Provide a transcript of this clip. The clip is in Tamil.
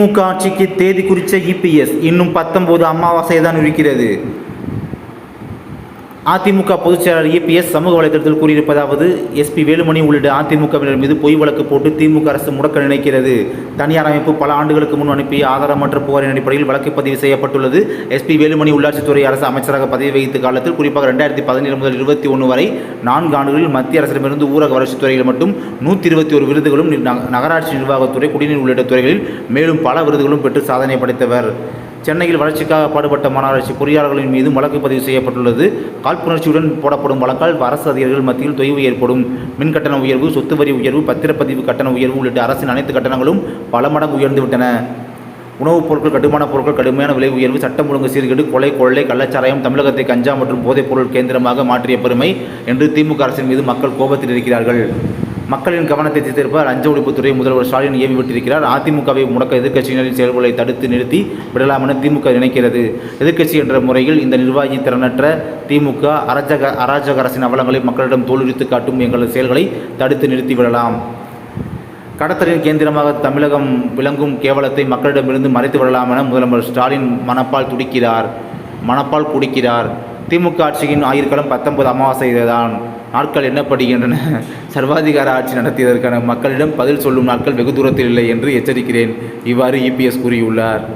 திமுக ஆட்சிக்கு தேதி குறித்த இபிஎஸ் இன்னும் பத்தொன்பது அமாவாசை தான் இருக்கிறது. அதிமுக பொதுச்செயலாளர் இபிஎஸ் சமூக வலைதளத்தில் கூறியிருப்பதாவது எஸ்பி வேலுமணி உள்ளிட்ட அதிமுகவினர் மீது பொய் வழக்கு போட்டு திமுக அரசு முடக்க நினைக்கிறது. தனியார் அமைப்பு பல ஆண்டுகளுக்கு முன் அனுப்பிய ஆதாரமற்ற புகாரின் அடிப்படையில் வழக்கு பதிவு செய்யப்பட்டுள்ளது. எஸ்பி வேலுமணி உள்ளாட்சித்துறை அரசு அமைச்சராக பதவி வகித்த காலத்தில் குறிப்பாக ரெண்டாயிரத்தி பதினேழு முதல் இருபத்தி ஒன்று வரை நான்கு ஆண்டுகளில் மத்திய அரசிடமிருந்து ஊரக வளர்ச்சித்துறையில் மட்டும் நூற்றி இருபத்தி ஒரு விருதுகளும் நகராட்சி நிர்வாகத்துறை குடிநீர் உள்ளிட்ட துறைகளில் மேலும் பல விருதுகளும் பெற்று சாதனை படைத்தவர். சென்னையில் வளர்ச்சிக்காக பாடுபட்ட மாநகராட்சி பொறியாளர்களின் மீது வழக்கு பதிவு செய்யப்பட்டுள்ளது. காழ்ப்புணர்ச்சியுடன் போடப்படும் வழக்கால் அரசு அதிகாரிகள் மத்தியில் தொய்வு ஏற்படும். மின் கட்டண உயர்வு சொத்து வரி உயர்வு பத்திரப்பதிவு கட்டண உயர்வு உள்ளிட்ட அரசின் அனைத்து கட்டணங்களும் பல மடங்கு உயர்ந்துவிட்டன. உணவுப் பொருட்கள் கட்டுமானப் பொருட்கள் கடுமையான விலை உயர்வு சட்டம் ஒழுங்கு சீர்கேடு கொலை கொள்ளை கள்ளச்சாராயம் தமிழகத்தை கஞ்சா மற்றும் போதைப் பொருள் கேந்திரமாக மாற்றிய பெருமை என்று திமுக அரசின் மீது மக்கள் கோபத்தில் இருக்கிறார்கள். மக்களின் கவனத்தை திசைத்திருப்பார் லஞ்ச ஒழிப்புத்துறை முதல்வர் ஸ்டாலின் ஏவிவிட்டிருக்கிறார். அதிமுகவை முடக்க எதிர்க்கட்சியினரின் செயல்களை தடுத்து நிறுத்தி விடலாம் என திமுக நினைக்கிறது. எதிர்க்கட்சி என்ற முறையில் இந்த நிர்வாகி திறனற்ற திமுக அராஜக அராஜக அரசின் அவலங்களை மக்களிடம் தோலுரித்து காட்டும் எங்களது செயல்களை தடுத்து நிறுத்தி விடலாம். கடத்தலின் கேந்திரமாக தமிழகம் விளங்கும் கேவலத்தை மக்களிடமிருந்து மறைத்து விடலாம் என முதல்வர் ஸ்டாலின் மனப்பால் துடிக்கிறார். மனப்பால் குடிக்கிறார். திமுக ஆட்சியின் ஆயுட்காலம் பத்தொன்பது அமாவாசை தான் நாட்கள் என்னப்படுகின்றன சர்வாதிகார ஆட்சி நடத்தியதற்கான மக்களிடம் பதில் சொல்லும் நாட்கள் வெகு தூரத்தில் இல்லை என்று எச்சரிக்கிறேன். இவ்வாறு இபிஎஸ் கூறியுள்ளார்.